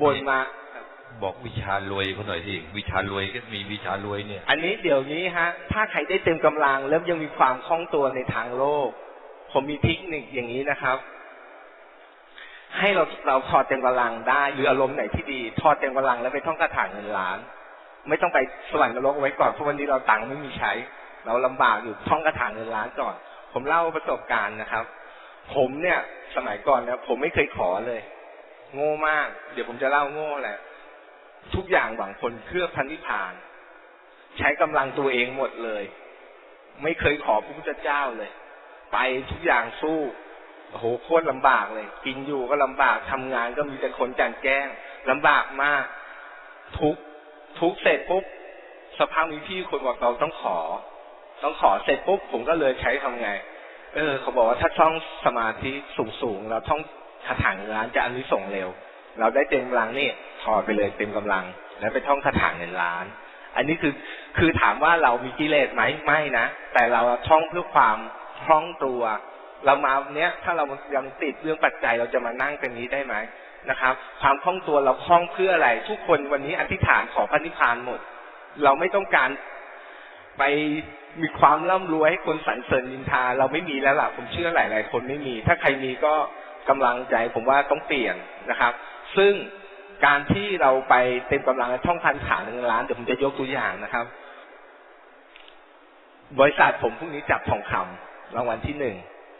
บ่นมาบอกวิชารวยเขาหน่อยสิวิชารวยก็มีวิชารวยเนี่ย อันนี้เดี๋ยวนี้ฮะ ถ้าใครได้เต็มกำลัง แล้วยังมีความคล่องตัวในทางโลก ผมมีเทคนิคอย่างนี้นะครับ ให้เราเราถอดเต็มกำลังได้หรืออารมณ์ไหนที่ดีถอดเต็มกำลังแล้วไปท่องคาถาเงินล้าน ไม่ต้องไปสวรรค์นรกเอาไว้ก่อนเพราะวันนี้เราตังค์ไม่มีใช้ เราลำบากอยู่ท่องคาถาเงินล้านก่อน ผมเล่าประสบการณ์นะครับ ผมเนี่ย สมัยก่อนเนี่ยผมไม่เคยขอเลย โง่มาก เดี๋ยวผมจะเล่าโง่แหละ ทุกอย่างหวังผลเพื่อพันธิพาน ใช้กำลังตัวเองหมดเลย ไม่เคยขอพระพุทธเจ้าเลย ไปทุกอย่างสู้โอ้โหโคตรลำบากเลย กินอยู่ก็ลำบากทำงานก็มีแต่คนจันแกล้งลำบากมาก ทุกทุกเสร็จปุ๊บสภาพมีพี่คนบอกเราต้องขอ ต้องขอเสร็จปุ๊บผมก็เลยใช้ทำไง เออ เขาบอกว่าถ้าท่องสมาธิสูงๆเราท่อง คาถาเงินล้านจะอานิสงส์เร็ว เราได้เต็มกำลังนี่ถอดไปเลยเต็มกำลัง แล้วไปท่องคาถาเงินล้าน อันนี้คือคือถามว่าเรามีกิเลสไหมไม่นะแต่เราท่องเพื่อความคล่องตัว เรามาเนี้ยถ้าเรายังติดเรื่องปัจจัยเราจะมานั่งกันนี้ได้ไหมนะครับ ความคล่องตัวเราคล่องเพื่ออะไร ทุกคนวันนี้อธิษฐานขอพระนิพพานหมด เราไม่ต้องการไปมีความร่ำรวยให้คนสรรเสริญนินทา เราไม่มีแล้วล่ะผมเชื่อหลาย ๆ คนไม่มี ถ้าใครมีก็ กำลังใจผมว่าต้องเปลี่ยนนะครับ ซึ่งการที่เราไปเต็มกำลังในท่องคันฐานหนึ่งล้านเดี๋ยวผมจะยกตัวอย่างนะครับ บริษัทผมพรุ่งนี้จับทองคำรางวัลที่หนึ่ง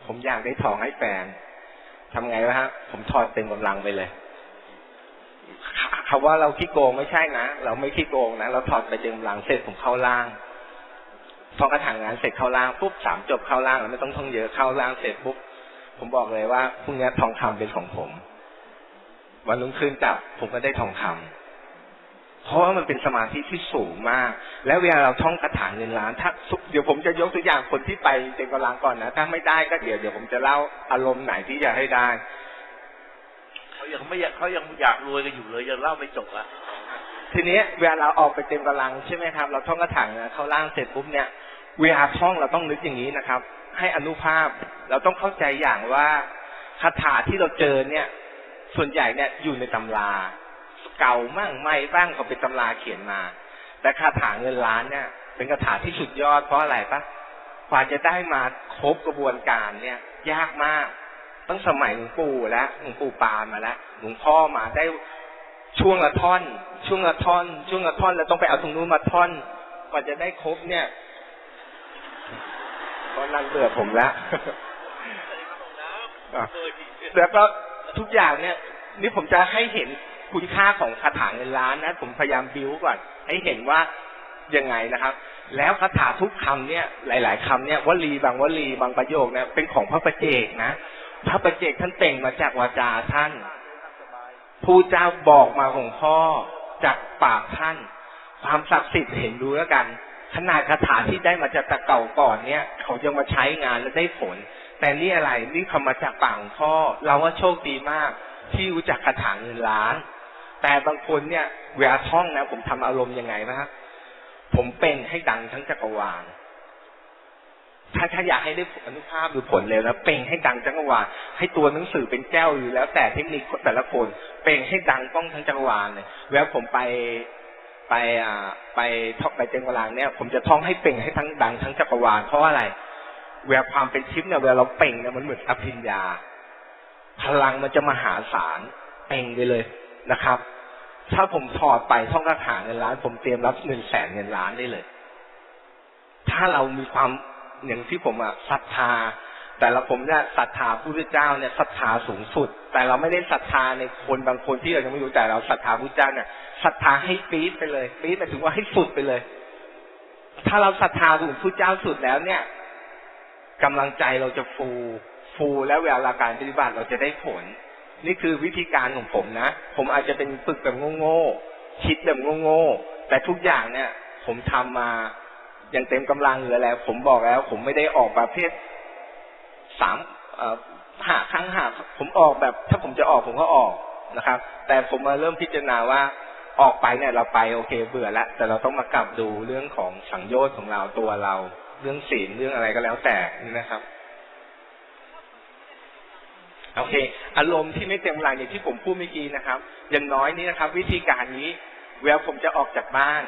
ผมอยากได้ทองให้แฟนทำไงวะฮะผมถอดเต็มกำลังไปเลยคำว่าเราขี้โกงไม่ใช่นะเราไม่ขี้โกงนะเราถอดไปเต็มกำลังเสร็จผมเข้าล่างท่อกระถางงานเสร็จเข้าล่างปุ๊บสามจบเข้าล่างแล้วไม่ต้องท่องเยอะเข้าล่างเสร็จปุ๊บ ผมบอกเลยว่าพรุ่งนี้ทองคำเป็นของผม วันรุ่งขึ้นจับ ผมก็ได้ทองคำเพราะว่ามันเป็นสมาธิที่สูงมาก แล้วเวลาเราท่องคาถาเงินล้านถ้าเดี๋ยวผมจะยกตัวอย่างคนที่ไปเต็มกำลังก่อนนะถ้าไม่ได้ก็เดี๋ยวเดี๋ยวผมจะเล่าอารมณ์ไหนที่จะให้ได้เขายังไม่อยากเขายังอยากรวยกันอยู่เลยยังเล่าไม่จบอะทีนี้เวลาเราออกไปเต็มกำลังใช่ไหมครับ เราท่องกระถางนะเข้าล่างเสร็จปุ๊บเนี่ย เวลาท่องเราต้องนึกอย่างนี้นะครับ ให้อนุภาพ เราต้องเข้าใจอย่างว่าคาถาที่เราเจอเนี่ย ส่วนใหญ่เนี่ยอยู่ในตำรา เก่ามั่งไม่บ้างก็เป็นตำราเขียนมา แต่คาถาเงินล้านเนี่ย เป็นคาถาที่สุดยอดเพราะอะไรปะกว่าจะได้มาครบกระบวนการเนี่ย ยากมากตั้งสมัยหลวงปู่แล้วหลวงปู่ปามาแล้วหลวงพ่อมาได้ช่วงละท่อน ช่วงละท่อน ช่วงละท่อนแล้วต้องไปเอาตรงนู้นมาท่อนกว่าจะได้ครบเนี่ย ตอนนั้นเบื่อผมแล้วอะแล้วก็ทุกอย่างเนี่ย นี่ผมจะให้เห็นคุณค่าของคาถาเงินล้านนะ ผมพยายามบิ้วก่อน ให้เห็นว่ายังไงนะครับ แล้วคาถาทุกคำเนี่ย หลาย ๆคำเนี่ยวลีบางวลีบางประโยคเนี่ยเป็นของพระประเจกนะพระประเจกท่านเต่งมาจากวาจาท่านผู้เจ้าบอกมาของพ่อจากปากท่าน ความศักดิ์สิทธิ์เห็นดูแล้วกัน ขนาดคาถาที่ได้มาจากตะเก่าก่อนเนี่ย เขายังมาใช้งานและได้ผล แต่นี่อะไรนี่คำมาจากปากของพ่อ เราว่าโชคดีมาก ที่รู้จักคาถาเงินล้าน แต่บางคนเนี่ยเวลาท่องนะ ผมทำอารมณ์ยังไงนะฮะผมเป็นให้ดังทั้งจักรวาลถ้าถ้าอยากให้ได้อนุภาพหรือผลเร็วนะเป่งให้ดังจักรวาลให้ตัวหนังสือเป็นแก้วอยู่แล้ว แต่เทคนิคแต่ละคนเป่งให้ดังต้องทั้งจักรวาลเลยเวลาผมไป ไปอ่าไปท่องไปเจงกลางเนี่ย ผมจะท่องให้เป่งให้ทั้งดังทั้งจักรวาลเพราะว่าอะไรเวลาความเป็นทิพเนี่ยเวลาเราเป่งเนี่ยมันเหมือนอภิญญา พลังมันจะมหาศาลเป่งไปเลยนะครับ ถ้าผมถอดไปท่องคาถาเงินล้าน ผมเตรียมรับเงินแสนเงินล้านได้เลย ถ้าเรามีความอย่างที่ผมอะศรัทธา แต่ละผมเนี่ยศรัทธาพระพุทธเจ้าเนี่ยศรัทธาสูงสุด แต่เราไม่ได้ศรัทธาในคนบางคนที่เรายังไม่รู้แต่เราศรัทธาพระพุทธเจ้าเนี่ยศรัทธาให้ปี๊ดไปเลยปี๊ดหมายถึงว่าให้สุดไปเลย ถ้าเราศรัทธาถึงพระพุทธเจ้าสุดแล้วเนี่ยกำลังใจเราจะฟู ฟูแล้วเวลาการปฏิบัติเราจะได้ผล นี่คือวิธีการของผมนะ ผมอาจจะเป็นฝึกแบบโง่ๆคิดแบบโง่ๆแต่ทุกอย่างเนี่ย ผมทำมาอย่างเต็มกำลังเหรืออะไรผมบอกแล้ว ผมไม่ได้ออกประเภท สามห้าครั้งห้าผมออกแบบ ถ้าผมจะออกผมก็ออกนะครับ แต่ผมมาเริ่มพิจารณาว่าออกไปเนี่ยเราไปโอเคเบื่อแล้วแต่เราต้องมากลับดูเรื่องของสังโยชน์ของเราตัวเรา เรื่องศีลเรื่องอะไรก็แล้วแต่นี่นะครับโอเค อารมณ์ที่ไม่เต็มกำลังอย่างที่ผมพูดเมื่อกี้นะครับ อย่างน้อยนี่นะครับ วิธีการนี้เวลาผมจะออกจากบ้าน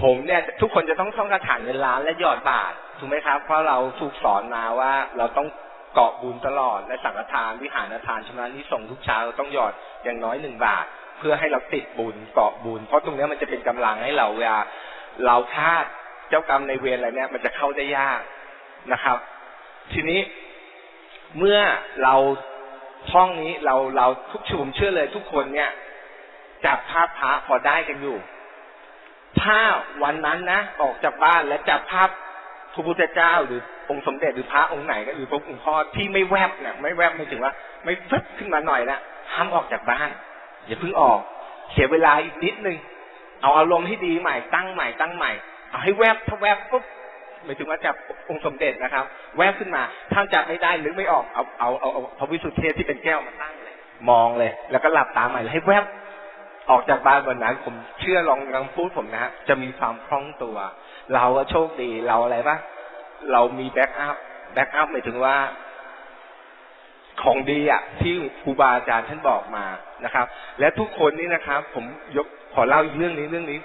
ผมเนี่ยทุกคนจะต้องท่องคาถาเงินล้านและหยอดบาทถูกไหมครับ เพราะเราถูกสอนมาว่าเราต้องเกาะบุญตลอดและสังฆทานวิหารทานชำระนิส่งส์ทุกเช้าเราต้องหยอดอย่างน้อยหนึ่งบาท เพื่อให้เราติดบุญเกาะบุญ เพราะตรงนี้มันจะเป็นกำลังให้เราเวลาเราพลาดเจ้ากรรมในเวรอะไรเนี่ยมันจะเข้าได้ยากนะครับ ทีนี้เมื่อเราท่องนี้เราเราทุกชุมเชื่อเลยทุกคนเนี่ยจับภาพพระพอได้กันอยู่ ถ้าวันนั้นนะออกจากบ้านและจับภาพพระพุทธเจ้าหรือองค์สมเด็จหรือพระองค์ไหนก็หรือพระองค์พ่อที่ไม่แวบเนี่ยไม่แวบไม่ถึงว่า ไม่ฟึบขึ้นมาหน่อยนะห้ามออกจากบ้าน อย่าเพิ่งออก เสียเวลาอีกนิดนึงเอาอารมณ์ให้ดีใหม่ตั้งใหม่ตั้งใหม่เอาให้แวบถ้าแวบปุ๊บหมายถึงว่าจับองค์สมเด็จนะครับ แวบขึ้นมาถ้าจับไม่ได้นึกไม่ออกเอาเอาเอาพระวิสุทธิเทพที่เป็นแก้วมาตั้งเลยมองเลย แล้วก็หลับตาใหม่แล้วให้แวบ ออกจากบ้านวันนั้นผมเชื่อลองลองพูดผมนะฮะจะมีความคล่องตัว เราก็โชคดีเราอะไรปะเรามีแบ็กอัพแบ็กอัพหมายถึงว่า ของดีอะที่ครูบาอาจารย์ท่านบอกมานะครับ และทุกคนนี่นะครับ ผมยกขอเล่าอีกเรื่องนี้เรื่องนี้